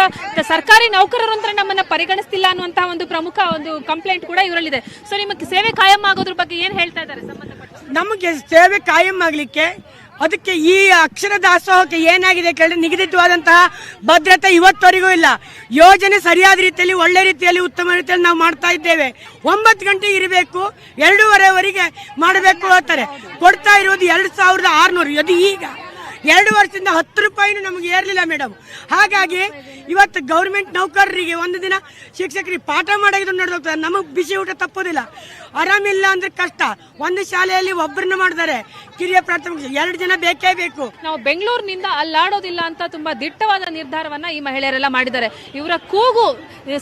ಸರ್ಕಾರಿ ನೌಕರರು ಅಂತ ನಮ್ಮನ್ನ ಪರಿಗಣಿಸ್ತಿಲ್ಲ ಅನ್ನುವಂತಹ ಒಂದು ಪ್ರಮುಖ ಒಂದು ಕಂಪ್ಲೇಂಟ್ ಕೂಡ ಇವರಲ್ಲಿದೆ. ಸೊ ನಿಮಗೆ ಸೇವೆ ಖಾಯಂ ಆಗೋದ್ರ ಬಗ್ಗೆ ಏನ್ ಹೇಳ್ತಾ ಇದ್ದಾರೆ ನಮಗೆ ಸೇವೆ ಕಾಯಂ ಆಗಲಿಕ್ಕೆ ಅದಕ್ಕೆ ಈ ಅಕ್ಷರ ದಾಸೋಹಕ್ಕೆ ಏನಾಗಿದೆ ಕೇಳಿದ್ರೆ ನಿಗದಿತವಾದಂತಹ ಭದ್ರತೆ ಇವತ್ತವರೆಗೂ ಇಲ್ಲ. ಯೋಜನೆ ಸರಿಯಾದ ರೀತಿಯಲ್ಲಿ, ಒಳ್ಳೆ ರೀತಿಯಲ್ಲಿ, ಉತ್ತಮ ರೀತಿಯಲ್ಲಿ ನಾವು ಮಾಡ್ತಾ ಇದ್ದೇವೆ. ಒಂಬತ್ತು ಗಂಟೆಗೆ ಇರಬೇಕು, ಎರಡೂವರೆವರೆಗೆ ಮಾಡಬೇಕು ಅಂತಾರೆ. ಕೊಡ್ತಾ ಇರೋದು ಎರಡು ಸಾವಿರದ ಆರುನೂರು. ಅದು ಈಗ. ಎರಡು ವರ್ಷದಿಂದ ಹತ್ತು ರೂಪಾಯಿನೂ ನಮಗೆ ಏರ್ಲಿಲ್ಲ ಮೇಡಮ್ ಹಾಗಾಗಿ ಇವತ್ತು ಗೌರ್ಮೆಂಟ್ ನೌಕರರಿಗೆ ಒಂದು ದಿನ ಶಿಕ್ಷಕರಿಗೆ ಪಾಠ ಮಾಡಿದ್ರು ನಡೆದೋಗ್ತದೆ ನಮಗೆ ಬಿಸಿ ಊಟ ತಪ್ಪೋದಿಲ್ಲ. ಆರಾಮಿಲ್ಲ ಅಂದ್ರೆ ಕಷ್ಟ. ಒಂದು ಶಾಲೆಯಲ್ಲಿ ಒಬ್ಬರನ್ನ ಮಾಡಿದ್ದಾರೆ ಕಿರಿಯ ಪ್ರಾಥಮಿಕ ಎರಡು ಜನ ಬೇಕೇ ಬೇಕು. ನಾವು ಬೆಂಗಳೂರಿನಿಂದ ಅಲ್ಲಾಡೋದಿಲ್ಲ ಅಂತ ತುಂಬಾ ದಿಟ್ಟವಾದ ನಿರ್ಧಾರವನ್ನ ಈ ಮಹಿಳೆಯರೆಲ್ಲ ಮಾಡಿದ್ದಾರೆ. ಇವರ ಕೂಗು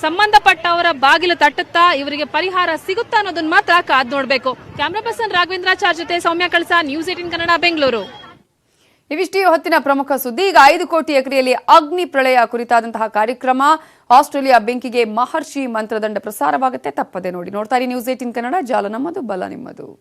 ಸಂಬಂಧಪಟ್ಟವರ ಬಾಗಿಲು ತಟ್ಟುತ್ತಾ ಇವರಿಗೆ ಪರಿಹಾರ ಸಿಗುತ್ತಾ ಅನ್ನೋದನ್ನ ಮಾತ್ರ ಕಾದ್ ನೋಡ್ಬೇಕು. ಕ್ಯಾಮ್ರಾ ಪರ್ಸನ್ ರಾಘವೇಂದ್ರಾಚಾರ್ ಜೊತೆ ಸೌಮ್ಯ ಕಳಸ ನ್ಯೂಸ್ ಏಟಿನ್ ಕನ್ನಡ, ಬೆಂಗಳೂರು. ಇವಿಷ್ಟೇ ಹೊತ್ತಿನ ಪ್ರಮುಖ ಸುದ್ದಿ. ಈಗ ಐದು ಕೋಟಿ ಎಕರೆಯಲ್ಲಿ ಅಗ್ನಿ ಪ್ರಳಯ ಕುರಿತಾದಂತಹ ಕಾರ್ಯಕ್ರಮ. ಆಸ್ಟ್ರೇಲಿಯಾ ಬೆಂಕಿಗೆ ಮಹರ್ಷಿ ಮಂತ್ರದಂಡ ಪ್ರಸಾರವಾಗುತ್ತೆ. ತಪ್ಪದೆ ನೋಡಿ ನೋಡ್ತಾ ಇರಿ ನ್ಯೂಸ್ ಏಟಿನ್ ಕನ್ನಡ. ಜಾಲ ನಮ್ಮದು, ಬಲ ನಿಮ್ಮದು.